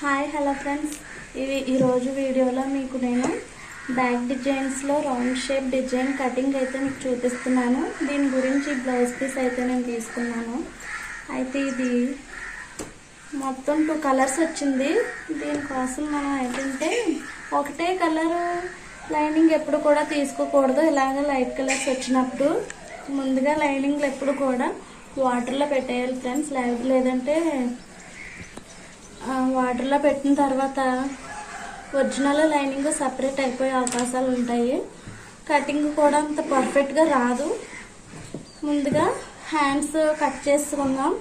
Hi hello friends. ఇవి ఈరోజు వీడియోలో మీకు నేను బ్యాక్ డిజైన్స్లో రౌండ్ షేప్ డిజైన్ కటింగ్ అయితే మీకు చూపిస్తున్నాను. దీని గురించి బ్లౌజ్ పీస్ అయితే నేను తీసుకున్నాను అయితే ఇది మొత్తం టూ కలర్స్ వచ్చింది. దీనికోసం మనం ఏంటంటే ఒకటే కలర్ లైనింగ్ ఎప్పుడు కూడా తీసుకోకూడదు. ఇలాగ లైట్ కలర్స్ వచ్చినప్పుడు ముందుగా లైనింగ్లు ఎప్పుడు కూడా వాటర్లో పెట్టేయాలి ఫ్రెండ్స్. లేదు లేదంటే వాటర్లో పెట్టిన తర్వాత ఒరిజినల్ లైనింగ్ సపరేట్ అయిపోయే అవకాశాలు ఉంటాయి. కటింగ్ కూడా అంత పర్ఫెక్ట్గా రాదు. ముందుగా హ్యాండ్స్ కట్ చేసుకుందాం.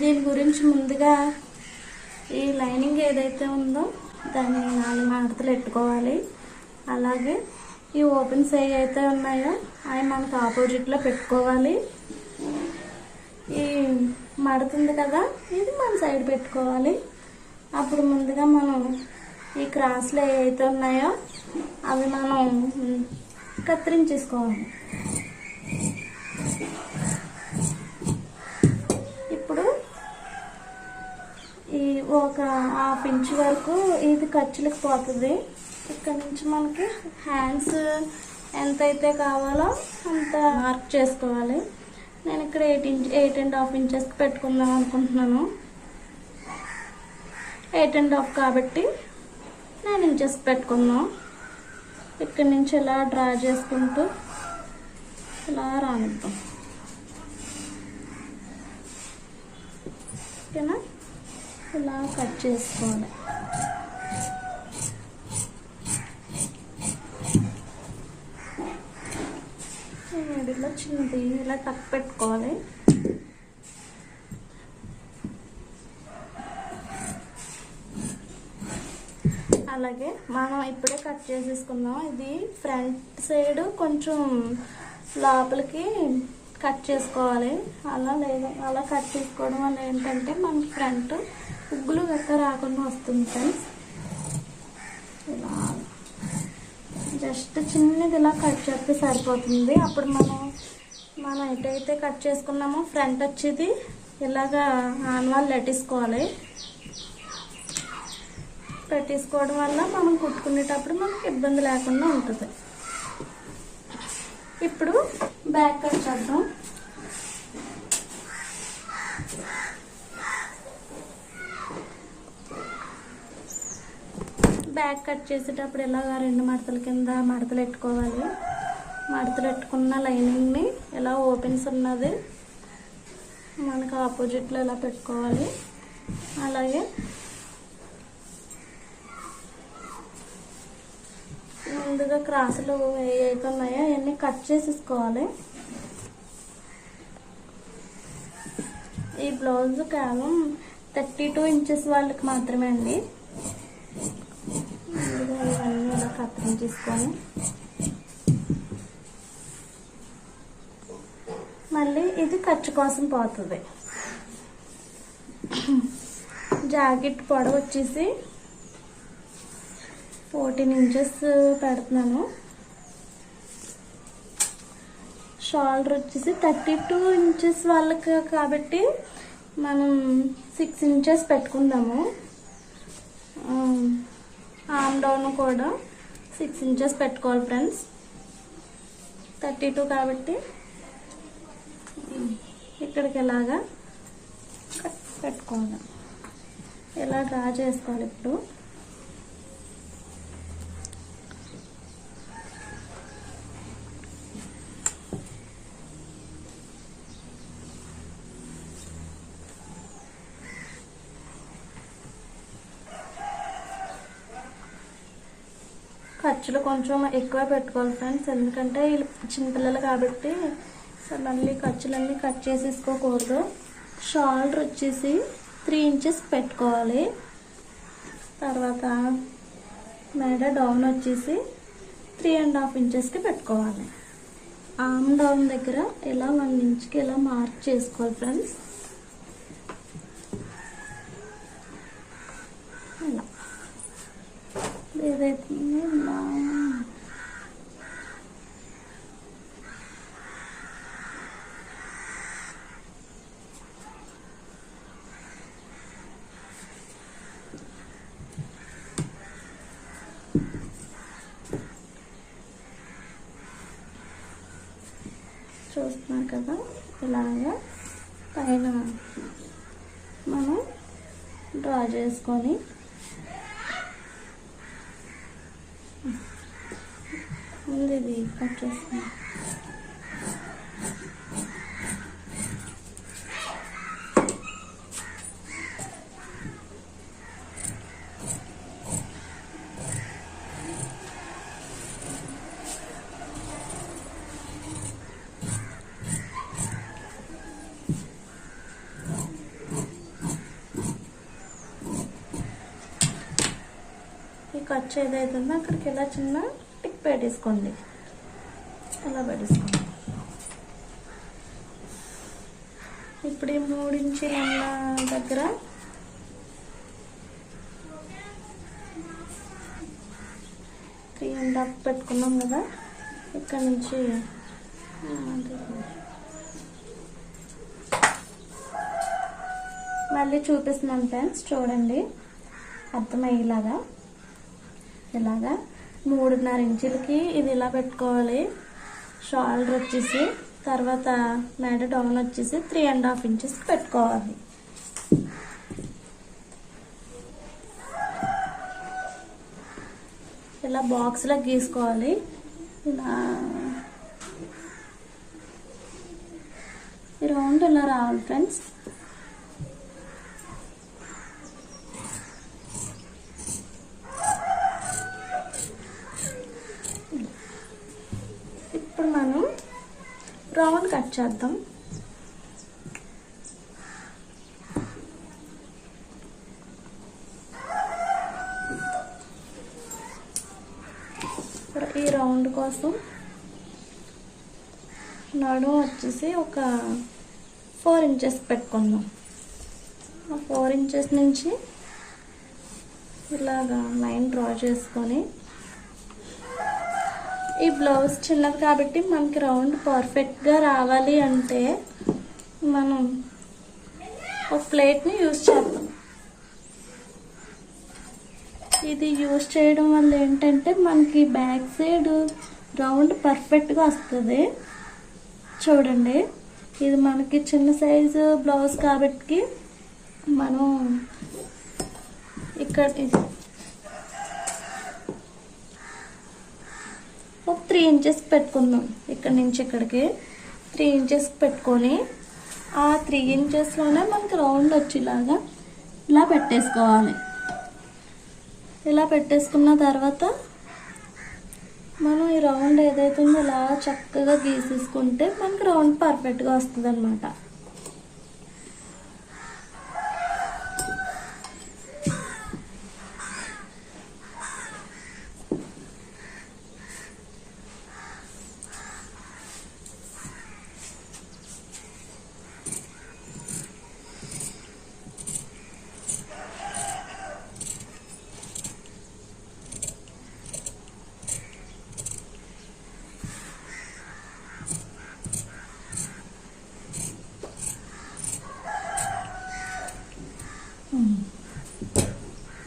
దీని గురించి ముందుగా ఈ లైనింగ్ ఏదైతే ఉందో దాన్ని నాలుగు మడతలు పెట్టుకోవాలి అలాగే ఈ ఓపెన్స్ ఏవైతే అయితే ఉన్నాయో అవి మనకు ఆపోజిట్లో పెట్టుకోవాలి. ఈ మడుతుంది కదా ఇది మన సైడ్ పెట్టుకోవాలి. అప్పుడు ముందుగా మనం ఈ క్రాస్లు ఏవైతే ఉన్నాయో అవి మనం కత్తిరించేసుకోవాలి. ఇప్పుడు ఈ ఒక హాఫ్ ఇంచ్ వరకు ఇది ఖర్చులకు పోతుంది. ఇక్కడ నుంచి మనకి హ్యాండ్స్ ఎంతైతే కావాలో అంత మార్క్ చేసుకోవాలి. నేను ఇక్కడ eight inch eight and half ఇంచెస్కి పెట్టుకుందాం అనుకుంటున్నాను. ఎయిట్ అండ్ హాఫ్ కాబట్టి నైన్ ఇంచెస్ పెట్టుకుందాం. ఇక్కడి నుంచి ఇలా డ్రా చేసుకుంటూ ఇలా రానిద్దాం. ఓకేనా? ఇలా కట్ చేసుకోవాలి. ఇలా మిడిల్లో చిన్నది ఇలా టక్ పెట్టుకోవాలి అలాగే మనం ఇప్పుడే కట్ చేసేసుకుందాం. ఇది ఫ్రంట్ సైడ్ కొంచెం లోపలికి కట్ చేసుకోవాలి. అలా లేదు అలా కట్ చేసుకోవడం వల్ల ఏంటంటే మనకి ఫ్రంట్ ఉగ్గులు గట్ట రాకుండా వస్తుంది ఫ్రెండ్స్. ఇలా. జస్ట్ చిన్నది ఇలా కట్ చేస్తే సరిపోతుంది. అప్పుడు మనం మనం ఎటైతే కట్ చేసుకున్నామో ఫ్రంట్ వచ్చేది ఇలాగా ఆనవాళ్ళు లెట్టేసుకోవాలి. పెట్టేసుకోవడం వల్ల మనం కుట్టుకునేటప్పుడు మనకి ఇబ్బంది లేకుండా ఉంటుంది. ఇప్పుడు బ్యాక్ కట్ చేద్దాం. బ్యాక్ కట్ చేసేటప్పుడు ఇలాగా రెండు మడతల కింద మడతలు పెట్టుకోవాలి. మడతలు పెట్టుకున్న లైనింగ్ని ఇలా ఓపెన్స్ ఉన్నది మనకు ఆపోజిట్లో ఇలా పెట్టుకోవాలి. అలాగే ముందుగా క్రాసులు ఏవైతే ఉన్నాయో అవన్నీ కట్ చేసేసుకోవాలి. ఈ బ్లౌజ్ కేవలం థర్టీ టూ ఇంచెస్ వాళ్ళకి మాత్రమే అండి. ముందుగా ఇవన్నీ ఇలా కత్తిరించేసుకొని మళ్ళీ ఇది ఖర్చు కోసం పోతుంది. జాకెట్ పొడవు వచ్చేసి ఫోర్టీన్ ఇంచెస్ పెడుతున్నాను. షోల్డర్ వచ్చేసి థర్టీ టూ ఇంచెస్ వాళ్ళకి కాబట్టి మనం సిక్స్ ఇంచెస్ పెట్టుకుందాము. ఆమ్ డౌన్ కూడా సిక్స్ ఇంచెస్ పెట్టుకోవాలి ఫ్రెండ్స్. థర్టీ టూ కాబట్టి ఇక్కడికి ఇలాగా కట్ పెట్టుకోవాలి. ఇలా డ్రా చేసుకోవాలి ఇప్పుడు? ఖర్చులు కొంచెం ఎక్కువ పెట్టుకోవాలి ఫ్రెండ్స్. ఎందుకంటే వీళ్ళు చిన్నపిల్లలు కాబట్టి సో మళ్ళీ ఖర్చులన్నీ కట్ చేసేసుకోకూడదు. షోల్డర్ వచ్చేసి త్రీ ఇంచెస్ పెట్టుకోవాలి. తర్వాత మెడ డౌన్ వచ్చేసి త్రీ అండ్ హాఫ్ ఇంచెస్కి పెట్టుకోవాలి. ఆమ్ డౌన్ దగ్గర ఇలా వన్ ఇంచ్కి ఇలా మార్క్ చేసుకోవాలి ఫ్రెండ్స్? లేదైతే చూస్తున్నారు కదా ఇలాగా పైన మనం డ్రా చేసుకొని కట్ చేసుకుందాం ఈ ఖర్చు ఏదైతుందో అక్కడికి ఇలా చిన్న టిక్ పెట్టేసుకోండి అలా పెట్టేసుకోండి ఇప్పుడు ఈ మూడించి దగ్గర. త్రీ అండ్ హాఫ్ పెట్టుకున్నాం కదా ఇక్కడ నుంచి మళ్ళీ చూపిస్తున్నాను ఫ్రెండ్స్ చూడండి. అర్థమయ్యేలాగా. ఇలాగా మూడున్నర ఇంచులకి ఇది ఇలా పెట్టుకోవాలి? షోల్డర్ వచ్చేసి తర్వాత మెడ డౌన్ వచ్చేసి త్రీ అండ్ హాఫ్ ఇంచెస్ పెట్టుకోవాలి. ఇలా బాక్స్లో గీసుకోవాలి. ఇలా ఈ రౌండ్ ఇలా రావాలి ఫ్రెండ్స్ ఇప్పుడు మనం రౌండ్ కట్ చేద్దాం. ఈ రౌండ్ కోసం నడుము వచ్చేసి ఒక ఫోర్ ఇంచెస్ పెట్టుకుందాం. ఆ ఫోర్ ఇంచెస్ నుంచి ఇలాగా లైన్ డ్రా చేసుకొని ఈ బ్లౌజ్ చిన్నది కాబట్టి మనకి రౌండ్ పర్ఫెక్ట్గా రావాలి అంటే మనం ఒక ప్లేట్ని యూజ్ చేద్దాం. ఇది యూజ్ చేయడం వల్ల ఏంటంటే మనకి బ్యాక్ సైడ్ రౌండ్ పర్ఫెక్ట్గా వస్తుంది. చూడండి ఇది మనకి చిన్న సైజు బ్లౌజ్ కాబట్టి మనం ఇక్కడ ఒక త్రీ ఇంచెస్ పెట్టుకుందాం. ఇక్కడ నుంచి ఇక్కడికి త్రీ ఇంచెస్ పెట్టుకొని ఆ త్రీ ఇంచెస్లోనే మనకి రౌండ్ వచ్చేలాగా ఇలా పెట్టేసుకోవాలి. ఇలా పెట్టేసుకున్న తర్వాత మనం ఈ రౌండ్ ఏదైతే ఉందో ఇలా చక్కగా గీసేసుకుంటే మనకి రౌండ్ పర్ఫెక్ట్గా వస్తుంది అనమాట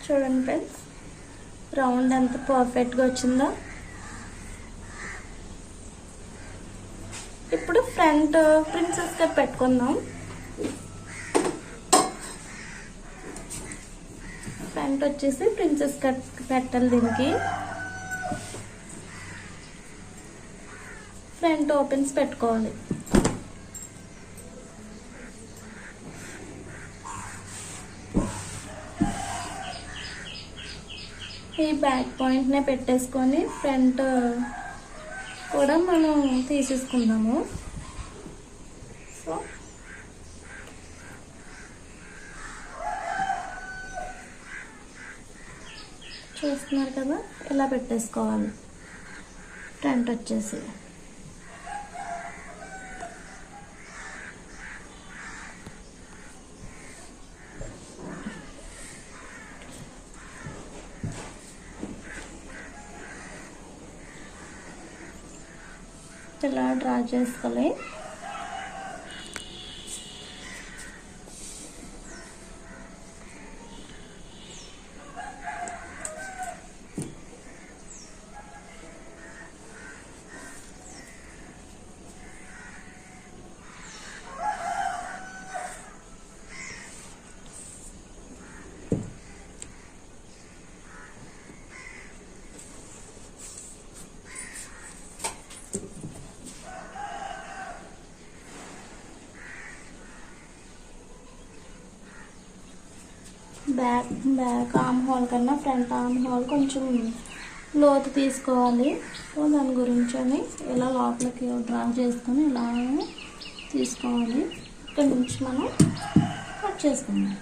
చూడండి ఫ్రెండ్స్. రౌండ్ ఎంత పర్ఫెక్ట్గా వచ్చిందో. ఇప్పుడు ఫ్రంట్ ప్రిన్సెస్ కట్ పెట్టుకుందాం. ఫ్రంట్ వచ్చేసి ప్రిన్సెస్ కట్ పెట్టాలి దీనికి. ఫ్రంట్ ఓపెన్స్ పెట్టుకోవాలి. ఈ బ్యాక్ పాయింట్నే పెట్టేసుకొని ఫ్రంట్ కూడా మనం తీసేసుకుందాము. సో చూస్తున్నారు కదా ఇలా పెట్టేసుకోవాలి? ఫ్రంట్ వచ్చేసి. ఇలా డ్రా చేసుకోవాలి బ్యాక్ బ్యాక్ ఆమ్ హోల్ కన్నా ఫ్రంట్ ఆమ్ హోల్ కొంచెం లోతు తీసుకోవాలి. సో దాని గురించి అని ఇలా లోపలికి డ్రా చేసుకొని ఇలా తీసుకోవాలి. ఇక్కడ నుంచి మనం కట్ చేసుకుందాం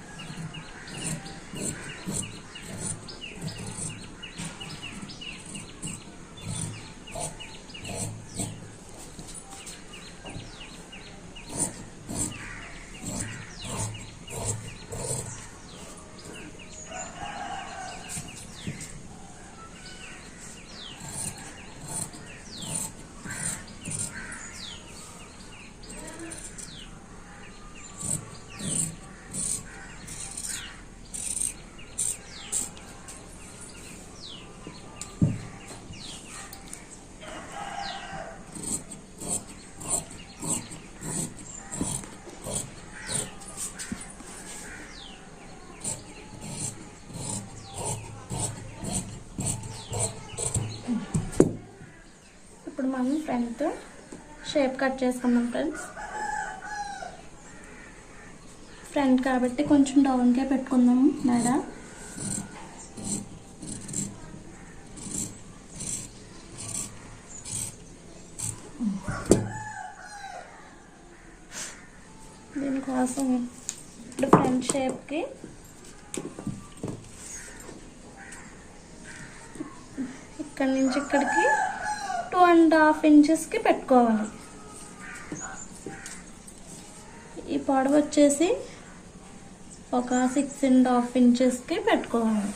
ఇప్పుడు మనం షేప్ కట్ చేసుకుందాం ఫ్రెండ్స్. ఫ్రంట్ కాబట్టి కొంచెం డౌన్కే పెట్టుకుందాం మేడ. దీనికోసం ఇప్పుడు ఫ్రంట్ షేప్కి ఇక్కడ నుంచి ఇక్కడికి టూ అండ్ హాఫ్ ఇంచెస్కి పెట్టుకోవాలి. ఈ పొడవు వచ్చేసి ఒక సిక్స్ అండ్ హాఫ్ ఇంచెస్కి పెట్టుకోవాలి.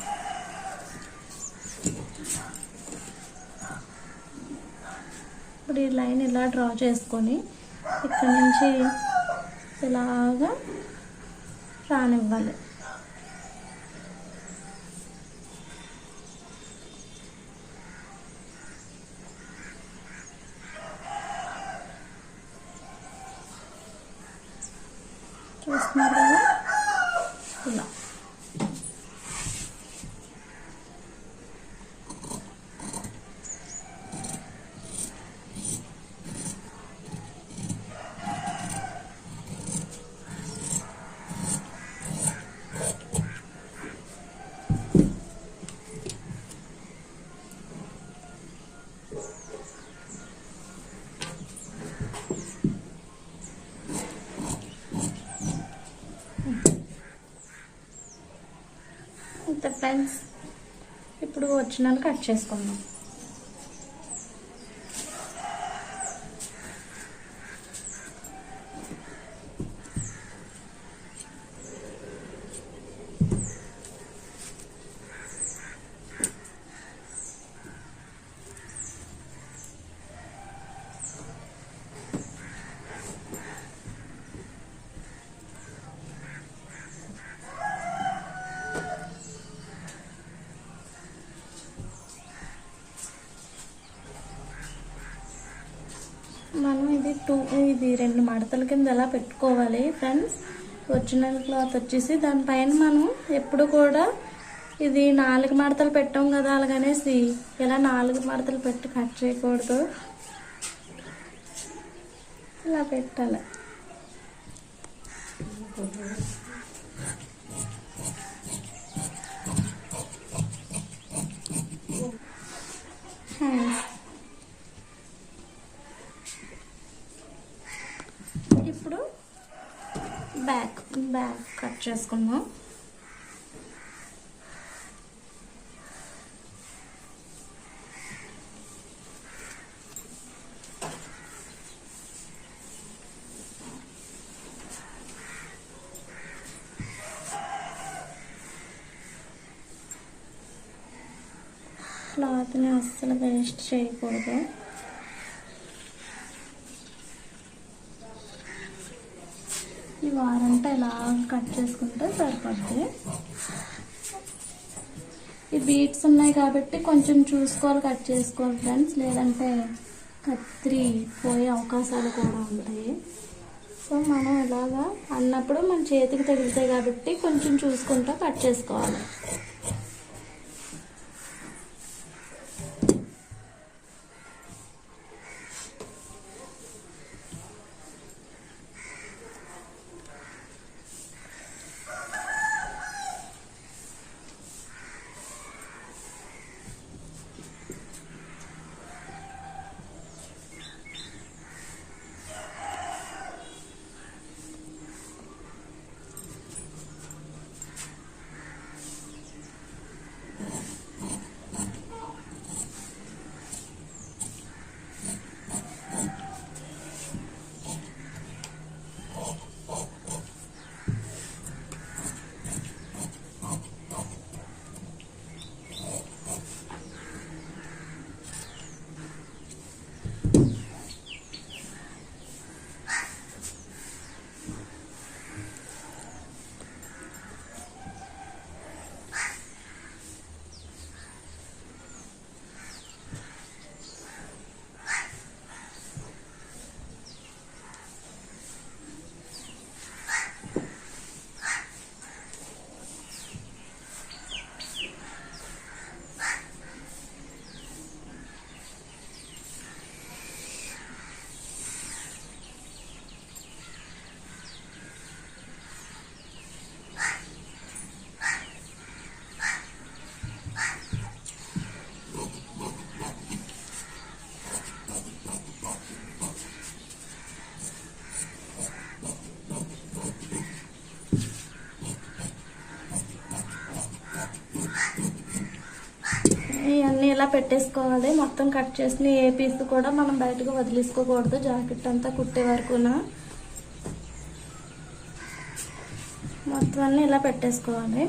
ఇప్పుడు ఈ లైన్ ఇలా డ్రా చేసుకొని ఇక్కడ నుంచి ఇలాగా రానివ్వాలి చూస్తున్నారు కదా ఇలా అంతే ఫ్రెండ్స్ ఇప్పుడు వచ్చినాలు కట్ చేసుకుందాం మనం ఇది టూ ఇది రెండు మడతల కింద ఎలా పెట్టుకోవాలి ఫ్రెండ్స్? ఒరిజినల్ క్లాత్ వచ్చేసి దానిపైన మనం ఎప్పుడు కూడా ఇది నాలుగు మడతలు పెట్టాం కదా అలాగనేసి ఇలా నాలుగు మడతలు పెట్టి కట్ చేయకూడదు. ఇలా పెట్టాలి. హ్యాండ్స్ ఇప్పుడు బ్యాక్ బ్యాక్ కట్ చేసుకుందాం క్లాత్ని అస్సలు వేస్ట్ చేయకూడదు వారంతా ఇలా కట్ చేసుకుంటే సరిపోద్ది. ఈ బీట్స్ ఉన్నాయి కాబట్టి కొంచెం చూసుకోవాలి కట్ చేసుకోవాలి ఫ్రెండ్స్. లేదంటే కత్తిరి పోయే అవకాశాలు కూడా ఉంటాయి. సో మనం ఇలాగా అన్నప్పుడు మన చేతికి తగులుతాయి కాబట్టి కొంచెం చూసుకుంటూ కట్ చేసుకోవాలి. పెట్టేసుకోవాలి. మొత్తం కట్ చేసిన ఏ పీస్ కూడా మనం బయటకు వదిలేసుకోకూడదు. జాకెట్ అంతా కుట్టే వరకున. మొత్తం అన్నీ ఇలా పెట్టేసుకోవాలి.